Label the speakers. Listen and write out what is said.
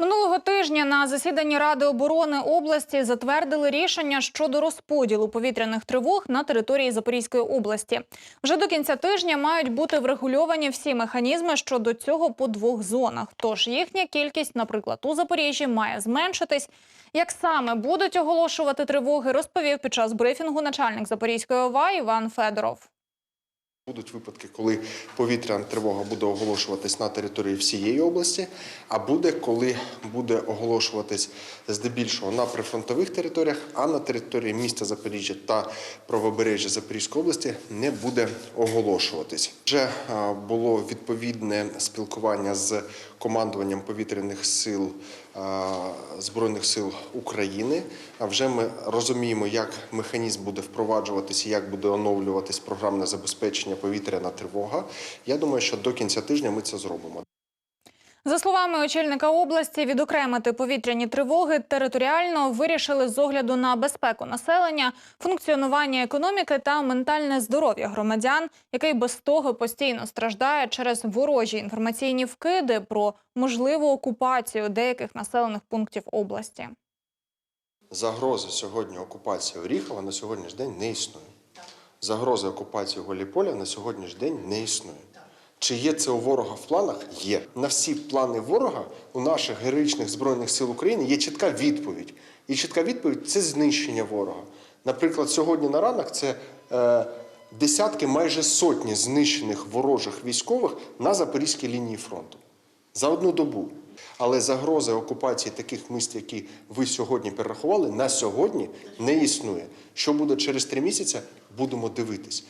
Speaker 1: Минулого тижня на засіданні Ради оборони області затвердили рішення щодо розподілу повітряних тривог на території Запорізької області. Вже до кінця тижня мають бути врегульовані всі механізми щодо цього по двох зонах. Тож їхня кількість, наприклад, у Запоріжжі має зменшитись. Як саме будуть оголошувати тривоги, розповів під час брифінгу начальник Запорізької ОВА Іван Федоров.
Speaker 2: Будуть випадки, коли повітряна тривога буде оголошуватись на території всієї області, а буде, коли буде оголошуватись здебільшого на прифронтових територіях, а на території міста Запоріжжя та правобережжя Запорізької області не буде оголошуватись. Вже було відповідне спілкування з командуванням повітряних сил Збройних сил України. А вже ми розуміємо, як механізм буде впроваджуватися, як буде оновлюватись програмне забезпечення повітряна тривога. Я думаю, що до кінця тижня ми це зробимо.
Speaker 1: За словами очільника області, відокремити повітряні тривоги територіально вирішили з огляду на безпеку населення, функціонування економіки та ментальне здоров'я громадян, який без того постійно страждає через ворожі інформаційні вкиди про можливу окупацію деяких населених пунктів області.
Speaker 2: Загрози сьогодні окупації Оріхова на сьогоднішній день не існує. Загрози окупації Голіполя на сьогоднішній день не існує. Чи є це у ворога в планах? Є. На всі плани ворога у наших героїчних Збройних сил України є чітка відповідь. І чітка відповідь це знищення ворога. Наприклад, сьогодні на ранок це е, десятки, майже сотні знищених ворожих військових на Запорізькій лінії фронту за одну добу. Але загрози окупації таких міст, які ви сьогодні перерахували, на сьогодні не існує. Що буде через три місяці, будемо дивитись.